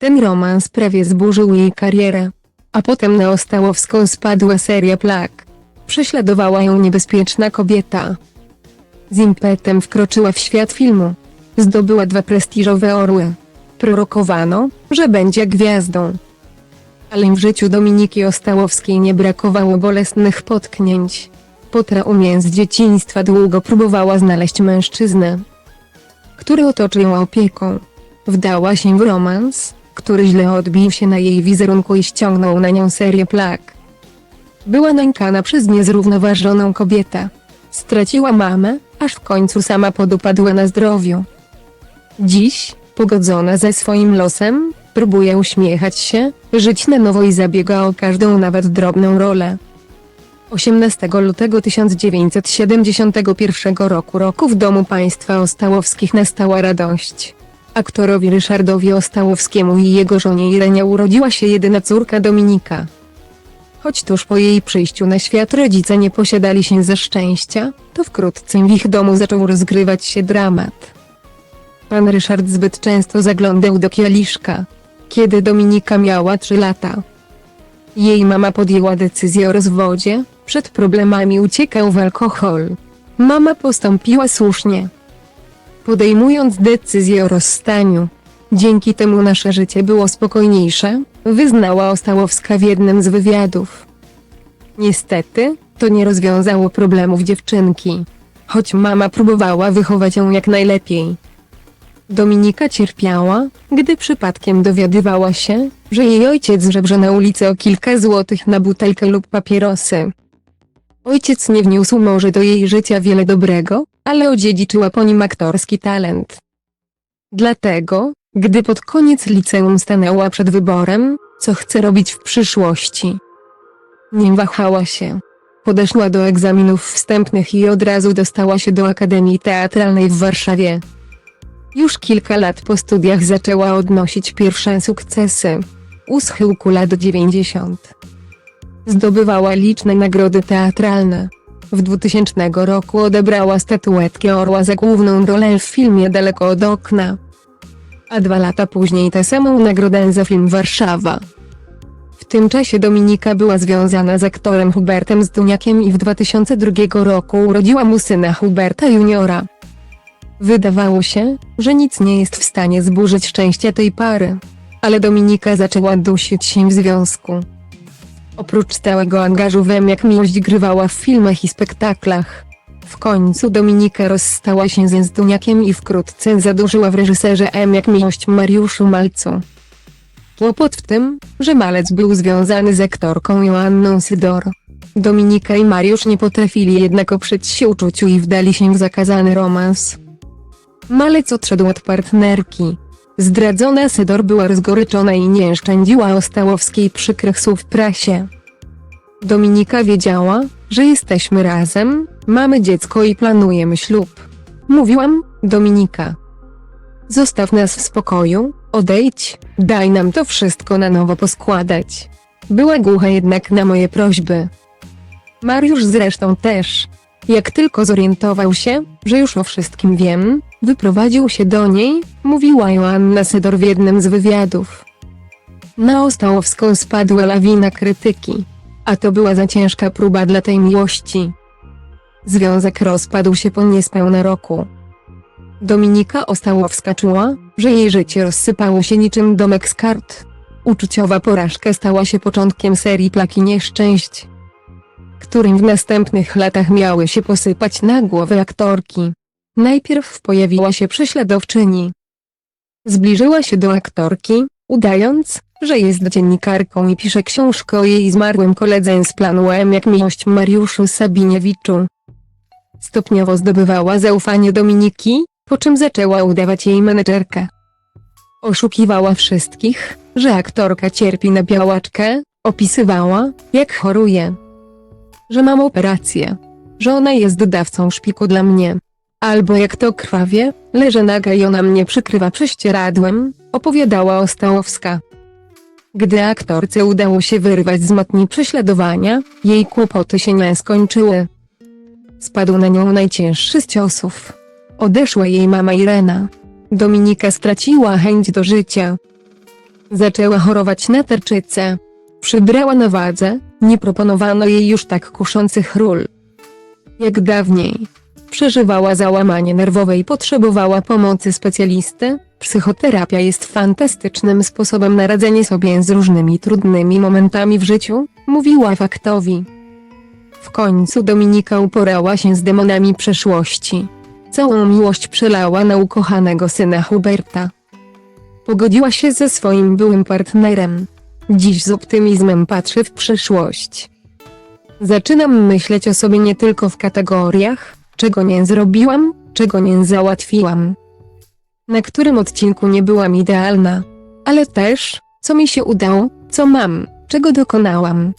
Ten romans prawie zburzył jej karierę. A potem na Ostałowską spadła seria plag. Prześladowała ją niebezpieczna kobieta. Z impetem wkroczyła w świat filmu. Zdobyła dwa prestiżowe orły. Prorokowano, że będzie gwiazdą. Ale w życiu Dominiki Ostałowskiej nie brakowało bolesnych potknięć. Po traumie z dzieciństwa długo próbowała znaleźć mężczyznę, który otoczy ją opieką. Wdała się w romans, który źle odbił się na jej wizerunku i ściągnął na nią serię plag. Była nękana przez niezrównoważoną kobietę. Straciła mamę, aż w końcu sama podupadła na zdrowiu. Dziś, pogodzona ze swoim losem, próbuje uśmiechać się, żyć na nowo i zabiega o każdą nawet drobną rolę. 18 lutego 1971 roku roku w Domu Państwa Ostałowskich nastała radość. Aktorowi Ryszardowi Ostałowskiemu i jego żonie Irenie urodziła się jedyna córka Dominika. Choć tuż po jej przyjściu na świat rodzice nie posiadali się ze szczęścia, to wkrótce w ich domu zaczął rozgrywać się dramat. Pan Ryszard zbyt często zaglądał do kieliszka, kiedy Dominika miała 3 lata. Jej mama podjęła decyzję o rozwodzie, przed problemami uciekał w alkohol. Mama postąpiła słusznie. Podejmując decyzję o rozstaniu, dzięki temu nasze życie było spokojniejsze, wyznała Ostałowska w jednym z wywiadów. Niestety, to nie rozwiązało problemów dziewczynki. Choć mama próbowała wychować ją jak najlepiej. Dominika cierpiała, gdy przypadkiem dowiadywała się, że jej ojciec żebrze na ulicy o kilka złotych na butelkę lub papierosy. Ojciec nie wniósł może do jej życia wiele dobrego, ale odziedziczyła po nim aktorski talent. Dlatego, gdy pod koniec liceum stanęła przed wyborem, co chce robić w przyszłości, nie wahała się. Podeszła do egzaminów wstępnych i od razu dostała się do Akademii Teatralnej w Warszawie. Już kilka lat po studiach zaczęła odnosić pierwsze sukcesy. U schyłku lat 90. Zdobywała liczne nagrody teatralne. W 2000 roku odebrała statuetkę Orła za główną rolę w filmie Daleko od okna. A dwa lata później tę samą nagrodę za film Warszawa. W tym czasie Dominika była związana z aktorem Hubertem Zduniakiem i w 2002 roku urodziła mu syna Huberta Juniora. Wydawało się, że nic nie jest w stanie zburzyć szczęścia tej pary. Ale Dominika zaczęła dusić się w związku. Oprócz stałego angażu w jak miłość grywała w filmach i spektaklach. W końcu Dominika rozstała się ze Zduniakiem i wkrótce zadłużyła w reżyserze M jak miłość Mariuszu Malcu. Kłopot w tym, że Malec był związany z aktorką Joanną Sydor. Dominika i Mariusz nie potrafili jednak oprzeć się uczuciu i wdali się w zakazany romans. Malec odszedł od partnerki. Zdradzona Sydor była rozgoryczona i nie szczędziła Ostałowskiej przykrych słów w prasie. Dominika wiedziała, że jesteśmy razem, mamy dziecko i planujemy ślub. Mówiłam, Dominika. Zostaw nas w spokoju, odejdź, daj nam to wszystko na nowo poskładać. Była głucha jednak na moje prośby. Mariusz zresztą też. Jak tylko zorientował się, że już o wszystkim wiem, wyprowadził się do niej, mówiła Joanna Sydor w jednym z wywiadów. Na Ostałowską spadła lawina krytyki. A to była za ciężka próba dla tej miłości. Związek rozpadł się po niespełna roku. Dominika Ostałowska czuła, że jej życie rozsypało się niczym domek z kart. Uczuciowa porażka stała się początkiem serii plaki nieszczęść, którym w następnych latach miały się posypać na głowę aktorki. Najpierw pojawiła się prześladowczyni. Zbliżyła się do aktorki, udając, że jest dziennikarką i pisze książkę o jej zmarłym koledze z planu M jak miłość Mariuszu Sabiniewiczu. Stopniowo zdobywała zaufanie Dominiki, po czym zaczęła udawać jej menedżerkę. Oszukiwała wszystkich, że aktorka cierpi na białaczkę, opisywała, jak choruje. Że mam operację. Że ona jest dawcą szpiku dla mnie. Albo jak to krwawie, leżę naga i ona mnie przykrywa prześcieradłem, opowiadała Ostałowska. Gdy aktorce udało się wyrwać z matni prześladowania, jej kłopoty się nie skończyły. Spadł na nią najcięższy z ciosów. Odeszła jej mama Irena. Dominika straciła chęć do życia. Zaczęła chorować na tarczycę. Przybrała na wadze, nie proponowano jej już tak kuszących ról. Jak dawniej. Przeżywała załamanie nerwowe i potrzebowała pomocy specjalisty. Psychoterapia jest fantastycznym sposobem na radzenie sobie z różnymi trudnymi momentami w życiu, mówiła faktowi. W końcu Dominika uporała się z demonami przeszłości. Całą miłość przelała na ukochanego syna Huberta. Pogodziła się ze swoim byłym partnerem. Dziś z optymizmem patrzy w przyszłość. Zaczynam myśleć o sobie nie tylko w kategoriach, czego nie zrobiłam, czego nie załatwiłam. Na którym odcinku nie byłam idealna, ale też, co mi się udało, co mam, czego dokonałam.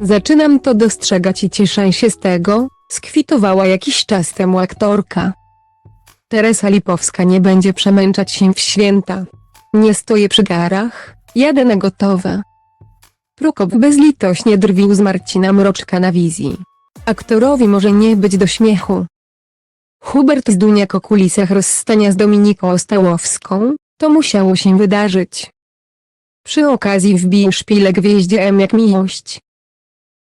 Zaczynam to dostrzegać i cieszę się z tego, skwitowała jakiś czas temu aktorka. Teresa Lipowska nie będzie przemęczać się w święta. Nie stoję przy garach, jadę na gotowe. Prokop bezlitośnie drwił z Marcina Mroczka na wizji. Aktorowi może nie być do śmiechu. Hubert Zduniak o kulisach rozstania z Dominiką Ostałowską, to musiało się wydarzyć. Przy okazji wbił szpilę gwieździe M jak miłość,